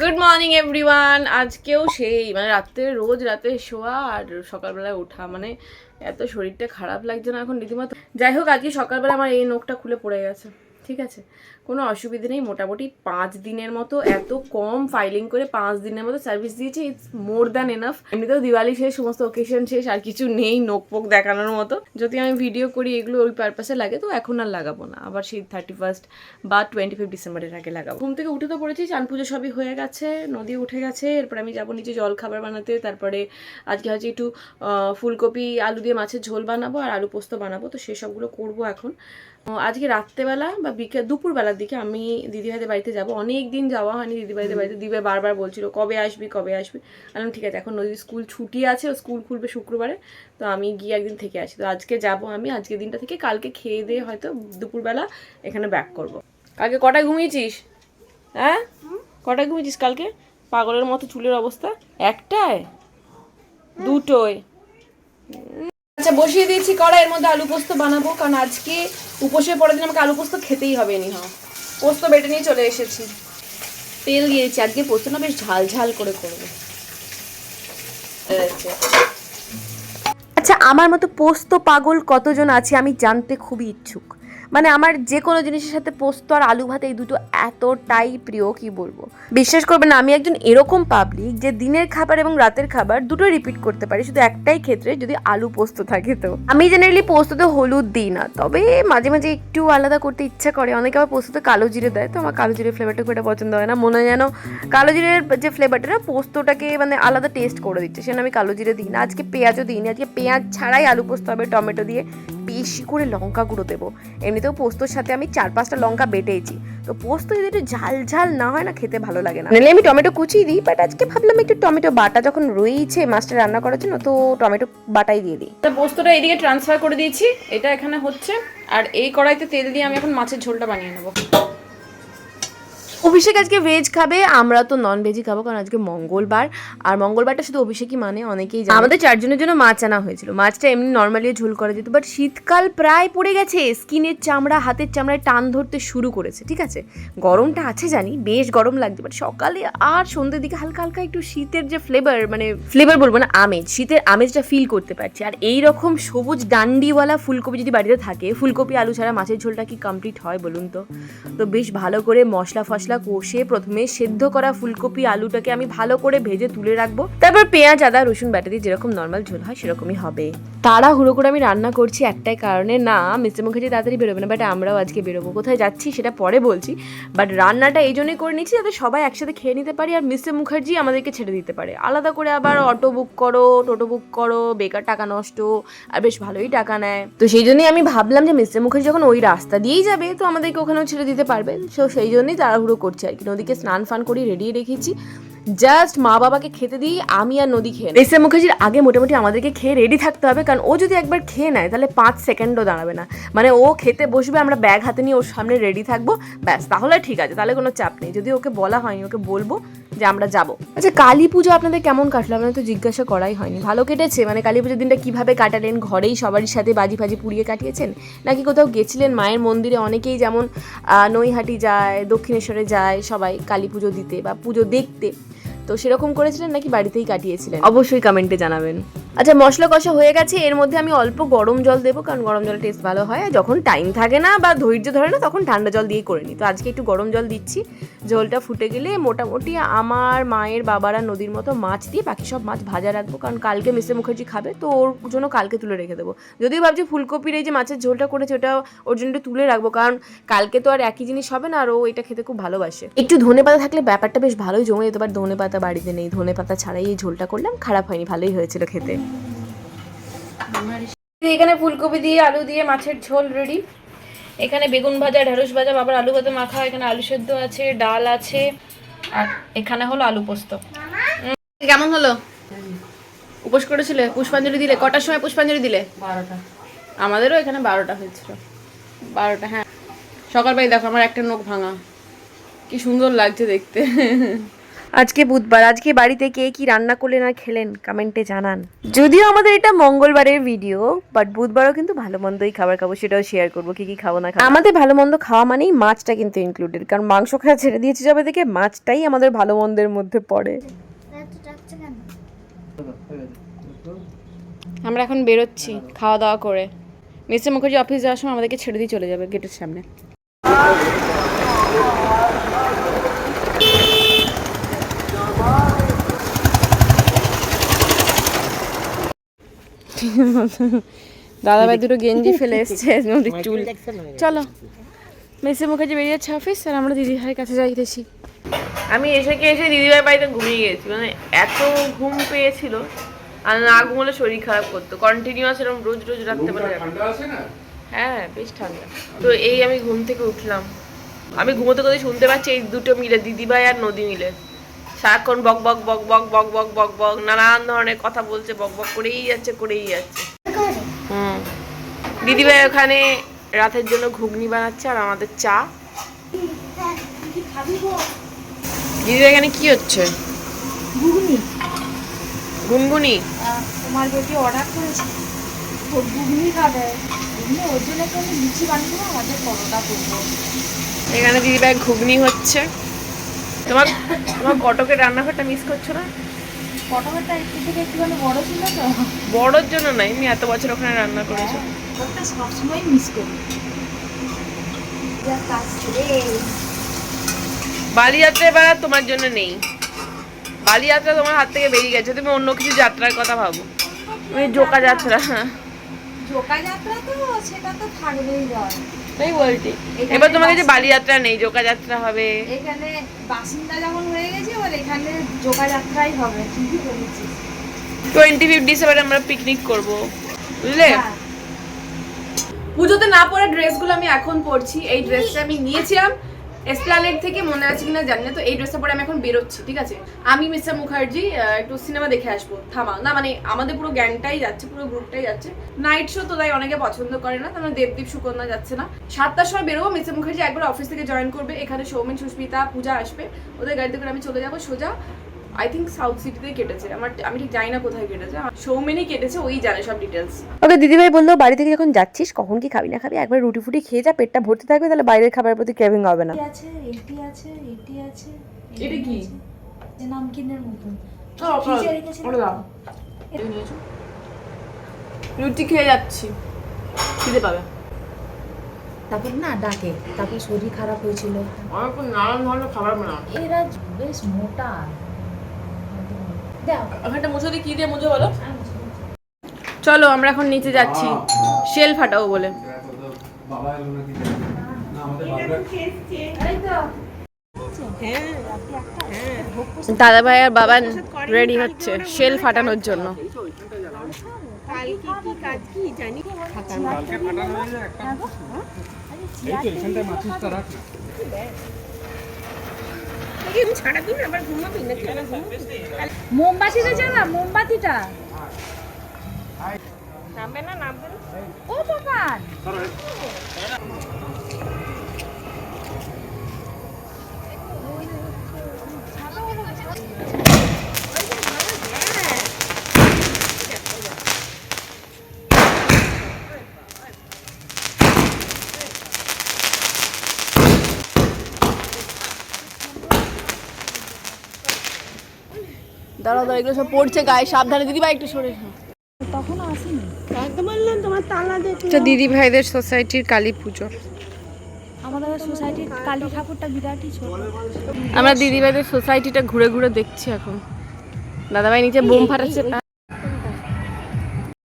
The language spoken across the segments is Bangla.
গুড মর্নিং এভরিওয়ান আজকেও সেই মানে রাত্রে রোজ রাতে শোয়া আর সকালবেলায় ওঠা মানে এত শরীরটা খারাপ লাগছে না এখন রীতিমতো। যাই হোক, আজকে সকালবেলা আমার এই নোখটা খুলে পড়ে গেছে। ঠিক আছে? কোনো অসুবিধে নেই। মোটামুটি পাঁচ দিনের মতো এত কম ফাইলিং করে পাঁচ দিনের মতো সার্ভিস দিয়েছে। ইটস মোর দ্যান এনাফ এমনিতেও দিওয়ালি শেষ, সমস্ত ওকেশন শেষ, আর কিছু নেই নোক পোক দেখানোর মতো। যদি আমি ভিডিও করি, এগুলো ওই পারপাসে লাগে, তো এখন আর লাগাবো না। আবার সেই থার্টি ফার্স্ট বা টোয়েন্টি ফিফ ডিসেম্বরের আগে লাগাবো। ঘুম থেকে উঠে তো পড়েছি চান পুজো সবই হয়ে গেছে, নদী উঠে গেছে, এরপর আমি যাব নিচে জল খাবার বানাতে, তারপরে আজকে হচ্ছে একটু ফুলকপি, আলু দিয়ে মাছের ঝোল বানাবো, আর আলু পোস্ত বানাবো, তো সেসবগুলো করব এখন। আজকে রাত্রেবেলা বা বিকেল দুপুরবেলার দিকে আমি দিদিভাইদের বাড়িতে যাব। অনেক দিন যাওয়া হয়নি দিদিভাইদের বাড়িতে। দিদিভাই বারবার বলছিল কবে আসবি কবে আসবি? আমি ঠিক আছে এখন নদীর স্কুল ছুটি আছে ও স্কুল খুলবে শুক্রবারে তো আমি গিয়ে একদিন থেকে আসি। তো আজকে যাব আমি আজকে দিনটা থেকে কালকে খেয়ে দিয়ে হয়তো দুপুরবেলা এখানে ব্যাক করব। কালকে কটায় ঘুমিয়েছিস? হ্যাঁ? কটায় ঘুমিয়েছিস কালকে? পাগলের মতো চুলের অবস্থা। একটায়? দুটোয়? আচ্ছা বসিয়ে দিয়েছি কড়া এর মধ্যে আলু পোস্ত বানাবো, কারণ আজকে উপোসের পরের দিন আমাকে আলু পোস্ত খেতেই হবে এনি হ্যাঁ পোস্ত বেটে নিয়ে চলে এসেছি। তেল দিয়েছি আজকে পোস্ত না বেশ ঝাল ঝাল করে করব। আচ্ছা আমার মতো পোস্ত পাগল কতজন আছে আমি জানতে খুবই ইচ্ছুক। মানে আমার যে কোনো জিনিসের সাথে পোস্ত আর আলু ভাত এই দুটো এতটাই প্রিয়, কি বলব? বিশ্বাস করবেন আমি একজন এরকম পাবলিক যে দিনের খাবার এবং রাতের খাবার দুটোই রিপিট করতে পারি, শুধু একটাই ক্ষেত্রে যদি আলু পোস্ত থাকে তো। আমি জেনারেলি পোস্ততে হলুদ দিই না, তবে মাঝে মাঝে একটু আলাদা করতে ইচ্ছা করে। অনেকে আবার পোস্ততে কালো জিরে দেয়, তো আমার কালো জিরে ফ্লেভারটা খুব একটা পছন্দ হয় না। মনে হয় যেন কালো জিরের যে ফ্লেভারটা না পোস্তটাকে মানে আলাদা টেস্ট করে দিচ্ছে, সেজন্য আমি কালো জিরে দিই না। আজকে পেঁয়াজও দিইনি, আজকে পেঁয়াজ ছাড়াই আলু পোস্ত হবে, টমেটো দিয়ে। বেশি করে লঙ্কা গুঁড়ো দেবো। এমনিতেও পোস্তর সাথে আমি চার পাঁচটা লঙ্কা বেটেছি। তো পোস্ত যদি একটু ঝাল ঝাল না হয় না খেতে ভালো লাগে না। নাহলে আমি টমেটো কুচিয়ে দিই বাট আজকে ভাবলাম একটু টমেটো বাটা যখন রয়েছে মাছটা রান্না করার জন্য তো টমেটো বাটাই দিয়ে দিই। তো পোস্তটা এদিকে ট্রান্সফার করে দিয়েছি। এটা এখানে হচ্ছে। আর এই কড়াইতে তেল দিয়ে আমি এখন মাছের ঝোলটা বানিয়ে নেব। অভিষেক আজকে ভেজ খাবে, আমরা তো নন ভেজই খাব, কারণ আজকে মঙ্গলবার। আর মঙ্গলবারটা শুধু অভিষেকই মানে অনেকেই আমাদের চারজনের জন্য মাছ আনা হয়েছিল। মাছটা এমনি নর্মালি ঝোল করা যেত বাট শীতকাল প্রায় পড়ে গেছে। স্কিনের চামড়া, হাতের চামড়ায় টান ধরতে শুরু করেছে, ঠিক আছে? গরমটা আছে জানি, বেশ গরম লাগছে বাট সকালে আর সন্ধ্যের দিকে হালকা হালকা একটু শীতের যে ফ্লেভার মানে ফ্লেভার বলব না, আমেজ, শীতের আমেজটা ফিল করতে পারছি। আর এই রকম সবুজ ডান্ডিওয়ালা ফুলকপি যদি বাড়িতে থাকে, ফুলকপি, আলু ছাড়া মাছের ঝোলটা কি কমপ্লিট হয় বলুন তো? তো বেশ ভালো করে মশলা ফসলা কষে প্রথমে সেদ্ধ করা ফুলকপি, আলুটাকে আমি ভালো করে ভেজে তুলে রাখব। তারপর পেঁয়াজ, আদা, রসুন বাটা দিয়ে যেরকম নর্মাল ঝোল হয় সেরকমই হবে। তাড়াহুড়ো করে আমি রান্না করছি একটাই কারণে, না, মিস্টার মুখার্জি তাড়াতাড়ি বেরোবে না বাট আমরাও আজকে বেরোবো। কোথায় যাচ্ছি সেটা পরে বলছি বাট রান্নাটা এই জন্যই করে নিচ্ছি যাতে সবাই একসাথে খেয়ে নিতে পারি আর মিস্টার মুখার্জি আমাদেরকে ছেড়ে দিতে পারে। আলাদা করে আবার অটো বুক করো, টোটো বুক করো, বেকার টাকা নষ্ট, আর বেশ ভালোই টাকা নেয়। তো সেই জন্যই আমি ভাবলাম যে মিস্টার মুখার্জি যখন ওই রাস্তা দিয়েই যাবে, তো আমাদেরকে ওখানেও ছেড়ে দিতে পারবে। সো সেই জন্যই তাড়াহুড়ো করছি আর কি। নদীকে স্নান ফান করি রেডি রেখেছি। জাস্ট মা বাবাকে খেতে দিই, আমি আর নদী খেয়ে মিস্টার মুখার্জির আগে মোটামুটি আমাদেরকে খেয়ে রেডি থাকতে হবে, কারণ ও যদি একবার খেয়ে নেয়, তাহলে পাঁচ সেকেন্ডও দাঁড়াবে না। মানে ও খেতে বসবে, আমরা ব্যাগ হাতে নিয়ে ওর সামনে রেডি থাকব, ব্যাস, তাহলে ঠিক আছে, তাহলে কোনো চাপ নেই। যদি ওকে বলা হয়নি, ওকে বলব যে আমরা যাব। আচ্ছা কালী পুজো আপনাদের কেমন কাটলো? আপনাদের তো জিজ্ঞাসা করাই হয়নি। ভালো কেটেছে? মানে কালী পুজোর দিনটা কীভাবে কাটালেন? ঘরেই সবারই সাথে বাজি ফাজি পুড়িয়ে কাটিয়েছেন? নাকি কোথাও গেছিলেন? মায়ের মন্দিরে অনেকেই যেমন নৈহাটি যায়, দক্ষিণেশ্বরে যায় সবাই কালী পুজো দিতে বা পুজো দেখতে। তো সেরকম করেছিলেন নাকি বাড়িতেই কাটিয়েছিলেন? অবশ্যই কমেন্টে জানাবেন। আচ্ছা মশলা কষা হয়ে গেছে এর মধ্যে আমি অল্প গরম জল দেবো কারণ গরম জলের টেস্ট ভালো হয় আর যখন টাইম থাকে না বা ধৈর্য ধরে না তখন ঠান্ডা জল দিয়েই করে নিই। তো আজকে একটু গরম জল দিচ্ছি ঝোলটা ফুটে গেলে মোটামুটি আমার মায়ের বাবারা নদীর মতো মাছ দিয়ে বাকি সব মাছ ভাজা রাখব কারণ কালকে মিস্টার মুখার্জি খাবে তো ওর জন্য কালকে তুলে রেখে দেবো। যদিও ভাবছি ফুলকপির এই যে মাছের ঝোলটা করেছে ওটা ওর জন্য একটু তুলে রাখব কারণ কালকে তো আর একই জিনিস হবে না আর ও এটা খেতে খুব ভালোবাসে। একটু ধনে পাতা থাকলে ব্যাপারটা বেশ ভালোই জমে যেতে বাট ধনে পাতা বাড়িতে নেই। ধনে পাতা ছাড়াই এই ঝোলটা করলাম। খারাপ হয়নি ভালোই হয়েছিল খেতে। এখানে ফুলকপি দিয়ে আলু দিয়ে মাছের ঝোল রেডি এখানে বেগুন ভাজা ঢেঁড়স ভাজা বাবার আলু ভাজা মাখা এখানে আলু সেদ্ধ আছে ডাল আছে আর এখানে হলো আলু পোস্ত। কেমন হলো? উপোস করেছিলে? পুষ্পাঞ্জলি দিলে? কটার সময় পুষ্পাঞ্জলি দিলে? বারোটা। আমাদেরও এখানে বারোটা হয়েছিল। বারোটা হ্যাঁ। সকালবেলায় দেখো আমার একটা নখ ভাঙা। কি সুন্দর লাগছে দেখতে। আজকে বুধবার। আজকে বাড়িতে কে কি রান্না করলেন আর খেলেন কমেন্টে জানান। যদিও আমাদের এটা মঙ্গলবারের ভিডিও বাট বুধবারও কিন্তু ভালো মন্দই খাবার খাব, সেটাও শেয়ার করব, কি কি খাব না আমাদের ভালো মন্দ খাওয়া মানেই মাছটা কিন্তু ইনক্লুডেড কারণ মাংস খাওয়া ছেড়ে দিয়েছি যাবে দেখে মাছটাই আমাদের ভালো মন্দের মধ্যে পড়ে। আমরা এখন বেরোচ্ছি, খাওয়া দাওয়া করে। মিস্টার মুখার্জি অফিস যাওয়ার সময় আমাদেরকে ছেড়ে দিয়ে চলে যাবে গেটের সামনে। দাদা ভাই দুটো গেঞ্জি ফেলে এসছে নদীর চুল। চলো মিস্টার মুখার্জি বেরিয়ে যাচ্ছে অফিস আর আমরা দিদি ভাইয়ের কাছে যাইতেছি আমি এসে কে এসে দিদিভাই বাড়িতে ঘুমিয়ে গেছি? মানে এত ঘুম পেয়েছিল আর না ঘুমলে শরীর খারাপ করতো। কন্টিনিউয়াস এরকম রোজ রোজ রাখতে পারে হ্যাঁ বেশ ঠান্ডা। তো এই আমি ঘুম থেকে উঠলাম। আমি ঘুমোতে কোথায় শুনতে পাচ্ছি এই দুটো মিলে দিদিভাই আর নদী মিলে। সারাক্ষণ বক বক বক বক বক বক বক বক নানান ধরনের কথা বলছে বক বক করেই যাচ্ছে করেই যাচ্ছে। হুম। দিদিভাই ওখানে রাতের জন্য ঘুগনি বানাচ্ছে আর আমাদের চা। দিদিভাই এখানে কি হচ্ছে? ঘুগনি। গুনগুনি? তোমার বেটি অর্ডার করেছে। তো ঘুগনি খাবে। ঘুগনি ওর জন্য একটু আমি লুচি বানিয়ে দেবো আমাদের পরোটা করব। এখানে দিদিভাই ঘুগনি হচ্ছে। তোমার তোমার কটকের রান্নাঘরটা মিস করছ না? পটলটা একটু থেকে একটুখানি বড় ছিল তো। বড়োর জন্য না এমনি এত বছর ওখানে রান্না করেছ। ওটা সবসময় মিস করি। বালিযাত্রা এবার আর তোমার জন্য নেই। বালিযাত্রা তোমার হাত থেকে বেরিয়ে গেছে তুমি অন্য কিছু যাত্রার কথা ভাবো। তুমি জোকা যাত্রা জোকা যাত্রা তো সেটা তো থাকবেই তাই বলছি। এবার তোমার কাছে নেই জোকা যাত্রা হবে। এখানে বাসিন্দা যেমন হয়ে গেছে এবার এখানে জোকা যাত্রাই হবে ঠিকই বলেছিস। টোয়েন্টি ফিফ ডিসেম্বরে আমরা পিকনিক করব বুঝলে? হ্যাঁ। পুজোতে না পরা ড্রেসগুলো আমি এখন পরছি এই ড্রেসটা আমি নিয়েছিলাম। এসপ্লানেড থেকে মনে আছে কিনা জানি না, তো এই ড্রেসটা পরে আমি এখন বেরোচ্ছি, ঠিক আছে? আমি মিস্টার মুখার্জি একটু সিনেমা দেখে আসব। থামা না মানে আমাদের পুরো গ্যাংটাই যাচ্ছে, পুরো গ্রুপটাই যাচ্ছে। নাইট শো তো তাই অনেকে পছন্দ করে না তার দেবদীপ সুকন্যা যাচ্ছে না। সাতটার সময় বেরোবো, মিস্টার মুখার্জি একবার অফিস থেকে জয়েন করবে। এখানে সৌমেন সুস্মিতা পূজা আসবে। ওদের গাড়িতে করে আমি চলে যাব, সোজা আই থিঙ্ক সাউথ সিটিতে কেটেছে। আমার আমি ঠিক জানি না কোথায় কেটেছে। সৌমেনই কেটেছে ওই জানে সব ডিটেলস ওকে দিদিভাই বলল বাড়ি থেকে যখন যাচ্ছিস কখন কি খাবি না খাবি? একবার রুটি ফুটি খেয়ে যা পেটটা ভর্তি থাকবে তাহলে বাইরের খাবারের প্রতি ক্রেভিং হবে না। আছে এটি আছে এটি আছে এটা কি? যে নামকিনের মতন। রুটি খেয়ে যাচ্ছি। খিদে পাবে। তারপর না ডাকে। তারপর শরীর খারাপ হয়েছিল। নানান ধরনের খাবার বানাও এরা বেশ মোটা। ওখানটা মুছো দিয়ে কি দিয়ে মুছো বলো? চলো আমরা এখন নিচে যাচ্ছি। শেল বলে। এলো নাকি? না আমাদের বাবা দাদা ভাই আর বাবা রেডি হচ্ছে শেল ফাটানোর জন্য। কালকে ফাটানো হয়ে যায় একটা মোমবাতিটা জ্বালা মোমবাতিটা। নামবে না নামবে ও বাবা। এগুলো সব পড়ছে গায়ে। সাবধানে দিদি ভাই একটু সরে তখন আসেনি? আচ্ছা দিদি ভাইদের সোসাইটির কালী পুজো। আমাদের সোসাইটির কালী ঠাকুরটা বিরাটই ছোট। আমরা দিদি ভাইদের সোসাইটিটা ঘুরে ঘুরে দেখছি এখন। দাদা ভাই নিচে বোম ফাটাচ্ছে।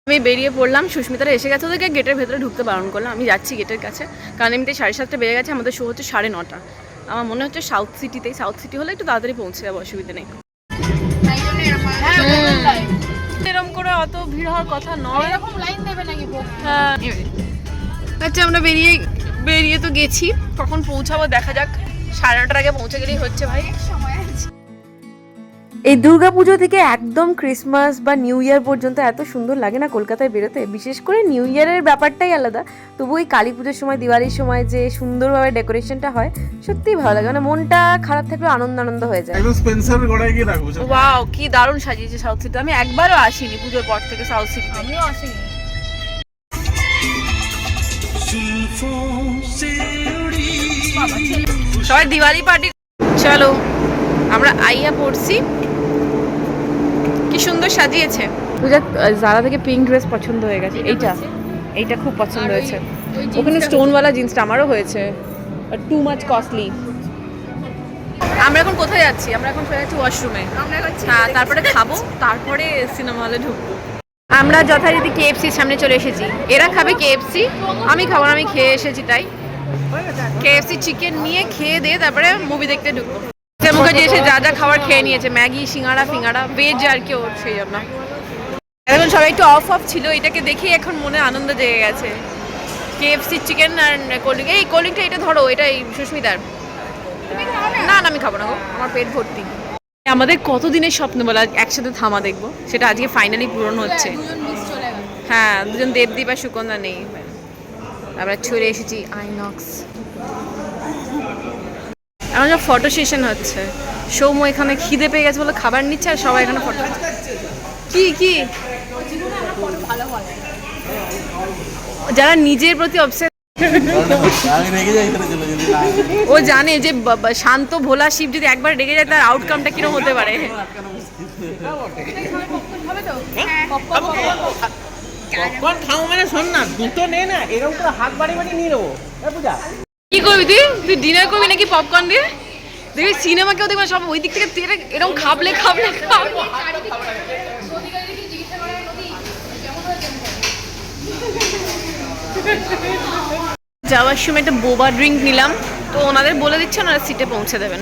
আমি বেরিয়ে পড়লাম সুস্মিতারা এসে গেছে ওদেরকে গেটের ভেতরে ঢুকতে বারণ করলাম। আমি যাচ্ছি গেটের কাছে। কারণ এমনিতে সাড়ে সাতটা বেড়ে গেছে আমাদের শো হচ্ছে সাড়ে নটা। আমার মনে হচ্ছে সাউথ সিটিতেই সাউথ সিটি হলে একটু তাড়াতাড়ি পৌঁছে যাব অসুবিধা নেই। এরকম করে অত ভিড় হওয়ার কথা নয়। এরকম লাইন দেবে নাকি হ্যাঁ। আচ্ছা আমরা বেরিয়ে বেরিয়ে তো গেছি। কখন পৌঁছাবো দেখা যাক। সাড়ে নটার আগে পৌঁছে গেলেই হচ্ছে ভাই। এই দুর্গাপুজো থেকে একদম ক্রিসমাস বা নিউ ইয়ার পর্যন্ত এত সুন্দর লাগে না কলকাতায় বেরোতে। বিশেষ করে নিউ ইয়ারের ব্যাপারটাই আলাদা। তবু ওই কালী পুজোর সময় দিওয়ালির সময় যে সুন্দরভাবে ডেকোরেশনটা হয় সত্যিই ভালো লাগে। মানে মনটা খারাপ থাকলেও আনন্দ আনন্দ হয়ে যায়। একদম স্পেন্সার গোড়ায় গিয়ে রাখব। ওয়াও কি দারুণ সাজিয়েছে সাউথ সিটি আমি একবারও আসিনি পুজোর পর থেকে সাউথ সিটিতে আমিও আসিনি। সবাই দিওয়ালি পার্টি চলো আমরা আইয়া পড়ছি। সুন্দর সাজিয়েছে। পূজা জারা থেকে পিঙ্ক ড্রেস পছন্দ হয়ে গেছে। এইটা। এইটা খুব পছন্দ হয়েছে। ওখানে স্টোনওয়ালা জিন্সটা আমারও হয়েছে। টু মাচ কস্টলি আমরা এখন কোথায় যাচ্ছি? আমরা এখন চলে যাচ্ছি ওয়াশরুমে হ্যাঁ তারপরে খাব তারপরে সিনেমা হলে ঢুকবো। আমরা যথারীতি কেএফসির সামনে চলে এসেছি। এরা খাবে কেএফসি আমি খাব না আমি খেয়ে এসেছি তাই। কেএফসি চিকেন নিয়ে খেয়ে দিয়ে তারপরে মুভি দেখতে ঢুকবো। মুখার্জি এসে যা যা খাবার খেয়ে নিয়েছে, ম্যাগি, সিঙ্গাড়া, ফিঙ্গাড়া ভেজ আর কি ওর সেই জন্য। এখন সবাই একটু অফ অফ ছিল, এটাকে দেখেই এখন মনে আনন্দ জেগে গেছে। কেএফসি চিকেন আর কোল্ড এই কোল্ড এটা ধরো এটা এই সুস্মিতার। না না, আমি খাব না গো, আমার পেট ভর্তি। আমাদের কতদিনের স্বপ্ন বলা, একসাথে থামা দেখব, সেটা আজকে ফাইনালি পূরণ হচ্ছে। হ্যাঁ দুজন দেবদীপ আর সুকন্যা নেই। আমরা ছড়ে এসেছি আইনক্স। এখন যা ফটো সেশন হচ্ছে। সৌম্য এখানে খিদে পেয়ে গেছে বলে খাবার নিচ্ছে আর সবাই এখানে ফটো কি কি? যারা নিজের প্রতি না ও জানে যে শান্ত ভোলা শিব যদি একবার রেগে যায় তার আউটকামটা কীরকম হতে পারে। খাও মানে শোন না, দুটো নে না, এরকম করে হাত বাড়ি বাড়ি নিয়ে নেব। পূজা। কি করবি তুই তুই ডিনার করবি নাকি পপকর্ন দিয়ে দেখবি সিনেমা কেউ দেখবে সব ওই দিক থেকে তুই এটা- এরকম খাবলে খাবলে খাবলে যাওয়ার সময় একটা বোবা ড্রিঙ্ক নিলাম তো ওনাদের বলে দিচ্ছে ওনারা সিটে পৌঁছে দেবেন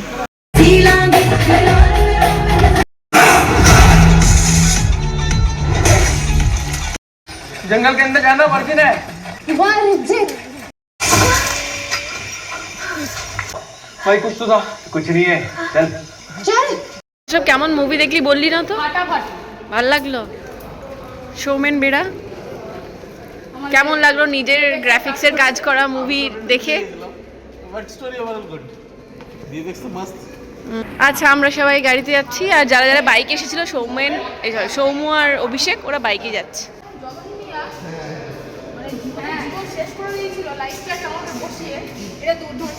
जंगल के अंदर जाना वर्जिन है भाई कुछ तो था कुछ नहीं है चल সব কেমন মুভি দেখলি বললি না তো ভাল লাগলো সৌমেন বেড়া কেমন লাগলো নিজের গ্রাফিক্সের কাজ করা মুভি দেখে but story overall good VFX তো মস্ত আচ্ছা আমরা সবাই গাড়িতে যাচ্ছি আর যারা যারা বাইকে এসেছিল সৌমেন এই sorry, সৌম্য আর অভিষেক ওরা বাইকে যাচ্ছে আমরা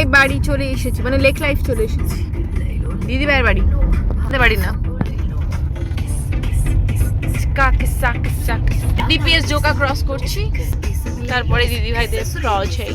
প্রায় বাড়ি চলে এসেছি মানে লেক লাইফ চলে এসেছি। দিদি ভাইয়ের বাড়ি? আমাদের বাড়ি না? ডিপিএস জোকা ক্রস করছি, তারপরে দিদি ভাইদের ক্রস হয়ে